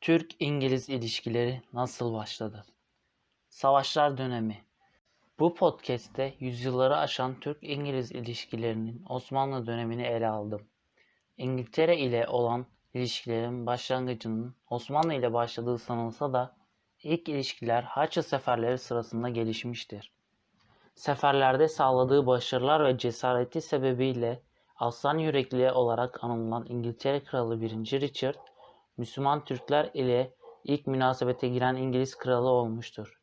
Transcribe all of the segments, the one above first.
Türk-İngiliz ilişkileri nasıl başladı? Savaşlar dönemi. Bu podcast'te yüzyılları aşan Türk-İngiliz ilişkilerinin Osmanlı dönemini ele aldım. İngiltere ile olan ilişkilerin başlangıcının Osmanlı ile başladığı sanılsa da ilk ilişkiler Haçlı seferleri sırasında gelişmiştir. Seferlerde sağladığı başarılar ve cesareti sebebiyle aslan yürekli olarak anılan İngiltere Kralı 1. Richard, Müslüman Türkler ile ilk münasebete giren İngiliz kralı olmuştur.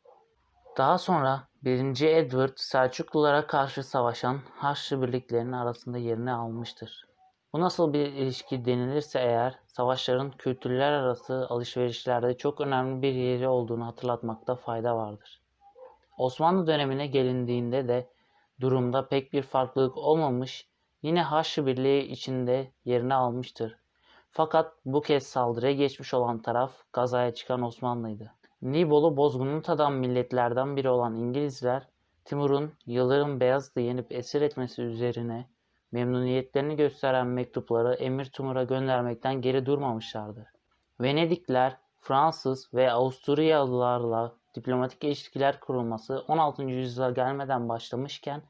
Daha sonra 1. Edward Selçuklulara karşı savaşan Haçlı birliklerinin arasında yerini almıştır. Bu nasıl bir ilişki denilirse eğer savaşların kültürler arası alışverişlerde çok önemli bir yeri olduğunu hatırlatmakta fayda vardır. Osmanlı dönemine gelindiğinde de durumda pek bir farklılık olmamış yine Haçlı Birliği içinde yerini almıştır. Fakat bu kez saldırıya geçmiş olan taraf gazaya çıkan Osmanlı'ydı. Nibolu bozgununu tadan milletlerden biri olan İngilizler, Timur'un Yıldırım Beyazıt'ı yenip esir etmesi üzerine memnuniyetlerini gösteren mektupları Emir Timur'a göndermekten geri durmamışlardı. Venedikler, Fransız ve Avusturyalılarla diplomatik ilişkiler kurulması 16. yüzyıla gelmeden başlamışken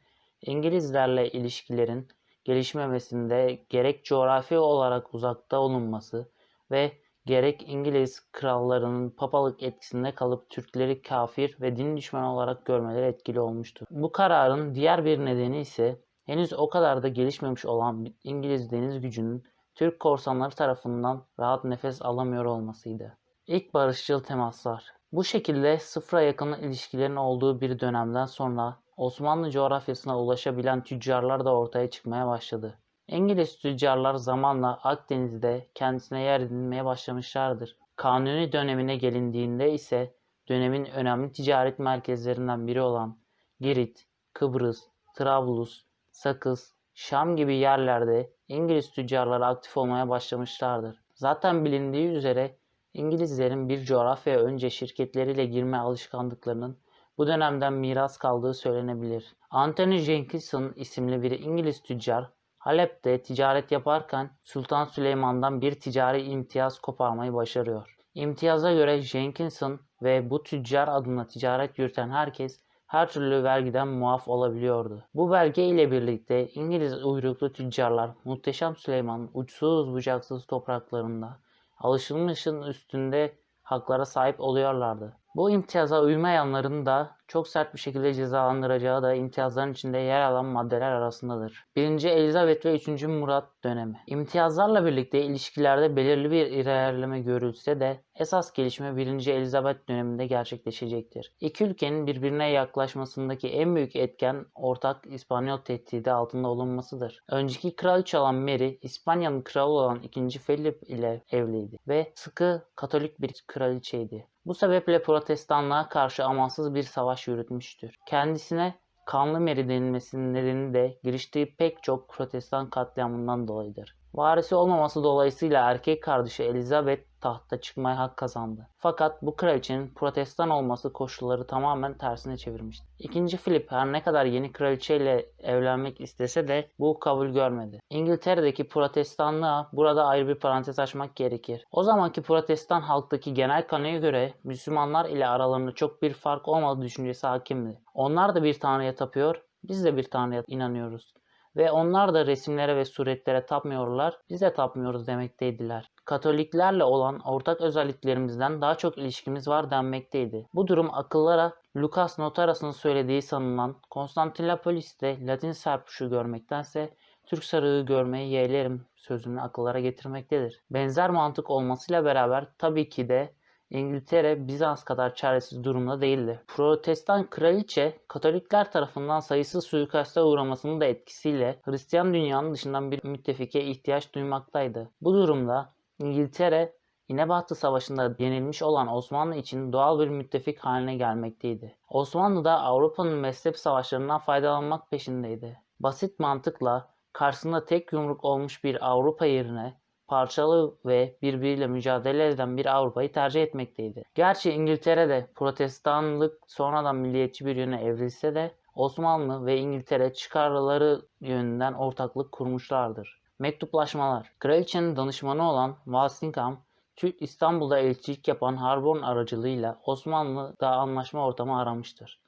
İngilizlerle ilişkilerin gelişmemesinde gerek coğrafi olarak uzakta olunması ve gerek İngiliz krallarının papalık etkisinde kalıp Türkleri kafir ve din düşmanı olarak görmeleri etkili olmuştur. Bu kararın diğer bir nedeni ise henüz o kadar da gelişmemiş olan İngiliz deniz gücünün Türk korsanları tarafından rahat nefes alamıyor olmasıydı. İlk barışçıl temaslar. Bu şekilde sıfıra yakın ilişkilerin olduğu bir dönemden sonra Osmanlı coğrafyasına ulaşabilen tüccarlar da ortaya çıkmaya başladı. İngiliz tüccarlar zamanla Akdeniz'de kendisine yer edinmeye başlamışlardır. Kanuni dönemine gelindiğinde ise dönemin önemli ticaret merkezlerinden biri olan Girit, Kıbrıs, Trablus, Sakız, Şam gibi yerlerde İngiliz tüccarları aktif olmaya başlamışlardır. Zaten bilindiği üzere İngilizlerin bir coğrafyaya önce şirketleriyle girme alışkanlıklarının bu dönemden miras kaldığı söylenebilir. Anthony Jenkinson isimli bir İngiliz tüccar Halep'te ticaret yaparken Sultan Süleyman'dan bir ticari imtiyaz koparmayı başarıyor. İmtiyaza göre Jenkinson ve bu tüccar adına ticaret yürüten herkes her türlü vergiden muaf olabiliyordu. Bu belge ile birlikte İngiliz uyruklu tüccarlar Muhteşem Süleyman'ın uçsuz bucaksız topraklarında alışılmışın üstünde haklara sahip oluyorlardı. Bu imtiyaza uymayanların da çok sert bir şekilde cezalandıracağı da imtiyazların içinde yer alan maddeler arasındadır. 1. Elizabeth ve 3. Murat dönemi. İmtiyazlarla birlikte ilişkilerde belirli bir ilerleme görülse de esas gelişme 1. Elizabeth döneminde gerçekleşecektir. İki ülkenin birbirine yaklaşmasındaki en büyük etken ortak İspanyol tehdidi altında olunmasıdır. Önceki kraliçe olan Mary, İspanya'nın kralı olan 2. Philip ile evliydi ve sıkı Katolik bir kraliçeydi. Bu sebeple protestanlığa karşı amansız bir savaş yürütmüştür. Kendisine kanlı Mary denilmesinin nedeni de giriştiği pek çok protestan katliamından dolayıdır. Varisi olmaması dolayısıyla erkek kardeşi Elizabeth tahta çıkmaya hak kazandı. Fakat bu kraliçenin protestan olması koşulları tamamen tersine çevirmişti. İkinci Philip her ne kadar yeni kraliçeyle evlenmek istese de bu kabul görmedi. İngiltere'deki protestanlığa burada ayrı bir parantez açmak gerekir. O zamanki protestan halktaki genel kanıya göre Müslümanlar ile aralarında çok bir fark olmadığı düşüncesi hakimdi. Onlar da bir tanrıya tapıyor, biz de bir tanrıya inanıyoruz. Ve onlar da resimlere ve suretlere tapmıyorlar, biz de tapmıyoruz demekteydiler. Katoliklerle olan ortak özelliklerimizden daha çok ilişkimiz var denmekteydi. Bu durum akıllara Lucas Notaras'ın söylediği sanılan Konstantinopolis'te Latin serpuşu görmektense Türk sarığı görmeyi yeğlerim sözünü akıllara getirmektedir. Benzer mantık olmasıyla beraber tabii ki de İngiltere Bizans kadar çaresiz durumda değildi. Protestan kraliçe Katolikler tarafından sayısız suikasta uğramasının da etkisiyle Hristiyan dünyanın dışından bir müttefike ihtiyaç duymaktaydı. Bu durumda İngiltere İnebahtı Savaşı'nda yenilmiş olan Osmanlı için doğal bir müttefik haline gelmekteydi. Osmanlı da Avrupa'nın mezhep savaşlarından faydalanmak peşindeydi. Basit mantıkla karşısında tek yumruk olmuş bir Avrupa yerine parçalı ve birbiriyle mücadele eden bir Avrupa'yı tercih etmekteydi. Gerçi İngiltere'de protestanlık sonradan milliyetçi bir yöne evrilse de Osmanlı ve İngiltere çıkarları yönünden ortaklık kurmuşlardır. Mektuplaşmalar Kraliçenin danışmanı olan Walsingham Türk İstanbul'da elçilik yapan Harborn aracılığıyla Osmanlı'da anlaşma ortamı aramıştır.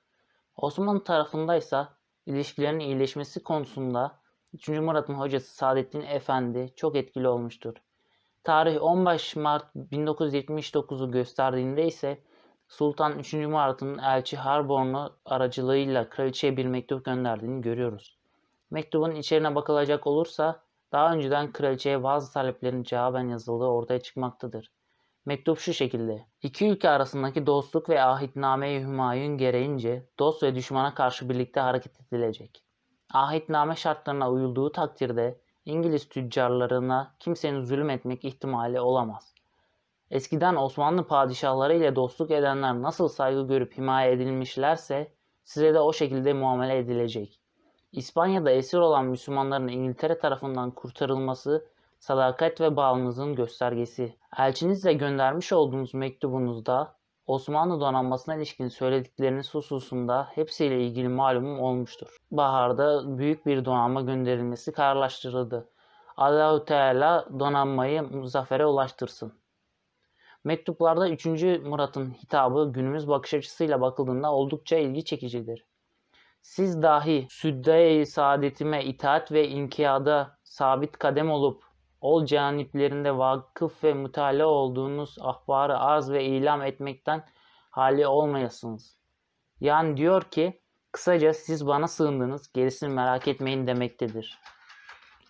Osmanlı tarafındaysa ilişkilerin iyileşmesi konusunda 3. Murat'ın hocası Saadettin Efendi çok etkili olmuştur. Tarih 15 Mart 1979'u gösterdiğinde ise Sultan 3. Murat'ın elçi Harborn'u aracılığıyla kraliçeye bir mektup gönderdiğini görüyoruz. Mektubun içeriğine bakılacak olursa daha önceden kraliçeye bazı taleplerin cevaben yazıldığı ortaya çıkmaktadır. Mektup şu şekilde. İki ülke arasındaki dostluk ve ahitname-i hümayun gereğince dost ve düşmana karşı birlikte hareket edilecek. Ahitname şartlarına uyulduğu takdirde İngiliz tüccarlarına kimsenin zulüm etmek ihtimali olamaz. Eskiden Osmanlı padişahları ile dostluk edenler nasıl saygı görüp himaye edilmişlerse size de o şekilde muamele edilecek. İspanya'da esir olan Müslümanların İngiltere tarafından kurtarılması sadakat ve bağlılığınızın göstergesi. Elçinizle göndermiş olduğunuz mektubunuzda Osmanlı donanmasına ilişkin söyledikleriniz hususunda hepsiyle ilgili malumum olmuştur. Baharda büyük bir donanma gönderilmesi kararlaştırıldı. Allahu Teala donanmayı zafere ulaştırsın. Mektuplarda 3. Murat'ın hitabı günümüz bakış açısıyla bakıldığında oldukça ilgi çekicidir. Siz dahi südde-i saadetime itaat ve inkiyada sabit kadem olup ol caniplerinde vakıf ve mütala olduğunuz ahbarı arz ve ilam etmekten hali olmayasınız. Yani diyor ki kısaca siz bana sığındınız gerisini merak etmeyin demektedir.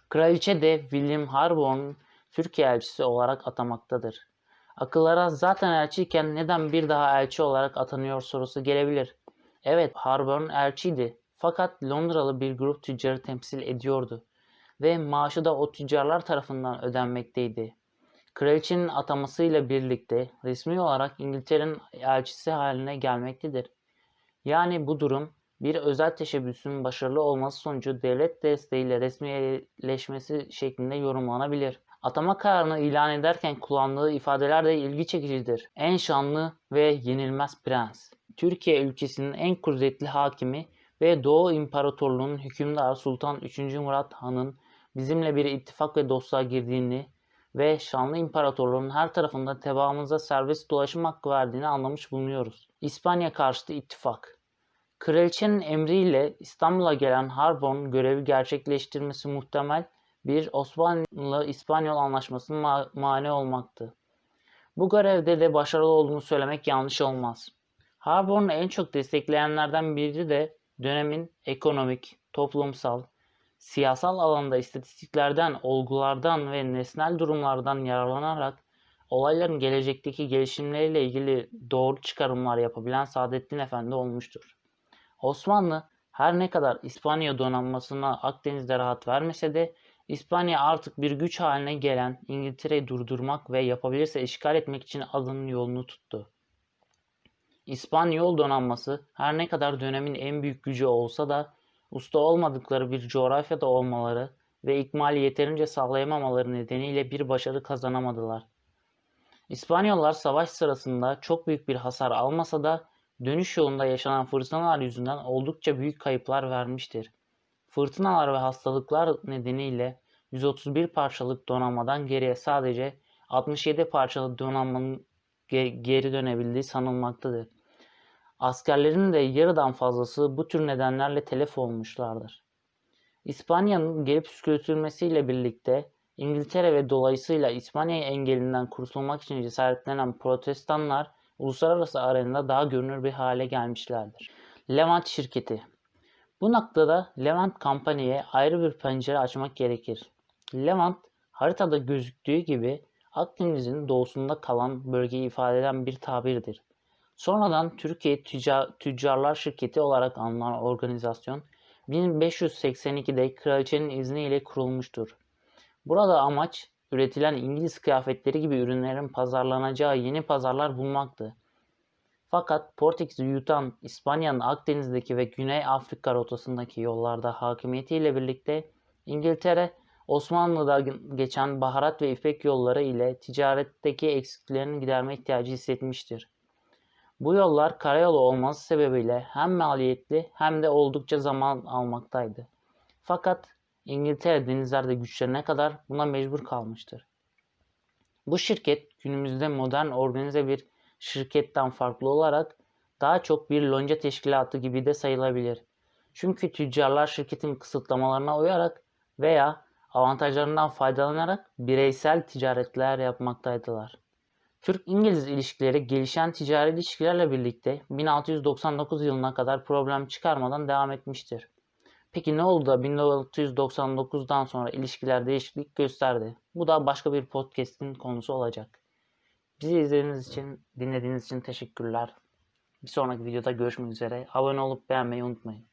Kraliçe de William Harborn Türkiye elçisi olarak atamaktadır. Akıllara zaten elçiyken neden bir daha elçi olarak atanıyor sorusu gelebilir. Evet Harborn elçiydi fakat Londralı bir grup tüccarı temsil ediyordu ve maaşı da o tüccarlar tarafından ödenmekteydi. Kraliçenin atamasıyla birlikte resmi olarak İngiltere'nin elçisi haline gelmektedir. Yani bu durum bir özel teşebbüsün başarılı olması sonucu devlet desteğiyle resmileşmesi şeklinde yorumlanabilir. Atama kararını ilan ederken kullandığı ifadeler de ilgi çekicidir. En şanlı ve yenilmez prens. Türkiye ülkesinin en kudretli hakimi ve Doğu İmparatorluğu'nun hükümdarı Sultan 3. Murat Han'ın bizimle bir ittifak ve dostluğa girdiğini ve şanlı imparatorluğun her tarafında tebaamıza serbest dolaşım hakkı verdiğini anlamış bulunuyoruz. İspanya karşıtı ittifak Kraliçenin emriyle İstanbul'a gelen Harborn görevi gerçekleştirmesi muhtemel bir Osmanlı-İspanyol anlaşmasının ma- mani olmaktı. Bu görevde de başarılı olduğunu söylemek yanlış olmaz. Harborn'u en çok destekleyenlerden biri de dönemin ekonomik, toplumsal, siyasal alanda istatistiklerden, olgulardan ve nesnel durumlardan yararlanarak olayların gelecekteki gelişimleriyle ilgili doğru çıkarımlar yapabilen Saadettin Efendi olmuştur. Osmanlı her ne kadar İspanya donanmasına Akdeniz'de rahat vermese de İspanya artık bir güç haline gelen İngiltere'yi durdurmak ve yapabilirse işgal etmek için adının yolunu tuttu. İspanyol donanması her ne kadar dönemin en büyük gücü olsa da usta olmadıkları bir coğrafyada olmaları ve ikmali yeterince sağlayamamaları nedeniyle bir başarı kazanamadılar. İspanyollar savaş sırasında çok büyük bir hasar almasa da dönüş yolunda yaşanan fırtınalar yüzünden oldukça büyük kayıplar vermiştir. Fırtınalar ve hastalıklar nedeniyle 131 parçalık donanmadan geriye sadece 67 parçalı donanmanın geri dönebildiği sanılmaktadır. Askerlerin de yarıdan fazlası bu tür nedenlerle telef olmuşlardır. İspanya'nın geri püskürtülmesiyle birlikte İngiltere ve dolayısıyla İspanya engelinden kurtulmak için cesaretlenen protestanlar uluslararası arenada daha görünür bir hale gelmişlerdir. Levant şirketi Bu noktada Levant kampanyaya ayrı bir pencere açmak gerekir. Levant haritada gözüktüğü gibi Akdeniz'in doğusunda kalan bölgeyi ifade eden bir tabirdir. Sonradan Türkiye Tüccarlar Şirketi olarak anılan organizasyon 1582'de kraliçenin izniyle kurulmuştur. Burada amaç üretilen İngiliz kıyafetleri gibi ürünlerin pazarlanacağı yeni pazarlar bulmaktı. Fakat Portekiz'i yutan İspanya'nın Akdeniz'deki ve Güney Afrika rotasındaki yollarda hakimiyetiyle birlikte İngiltere Osmanlı'da geçen baharat ve ipek yolları ile ticaretteki eksiklerini giderme ihtiyacı hissetmiştir. Bu yollar karayolu olması sebebiyle hem maliyetli hem de oldukça zaman almaktaydı. Fakat İngiltere denizlerde güçlerine kadar buna mecbur kalmıştır. Bu şirket günümüzde modern organize bir şirketten farklı olarak daha çok bir lonca teşkilatı gibi de sayılabilir. Çünkü tüccarlar şirketin kısıtlamalarına uyarak veya avantajlarından faydalanarak bireysel ticaretler yapmaktaydılar. Türk-İngiliz ilişkileri gelişen ticari ilişkilerle birlikte 1699 yılına kadar problem çıkarmadan devam etmiştir. Peki ne oldu da 1699'dan sonra ilişkiler değişiklik gösterdi? Bu da başka bir podcast'in konusu olacak. Bizi izlediğiniz için, dinlediğiniz için teşekkürler. Bir sonraki videoda görüşmek üzere. Abone olup beğenmeyi unutmayın.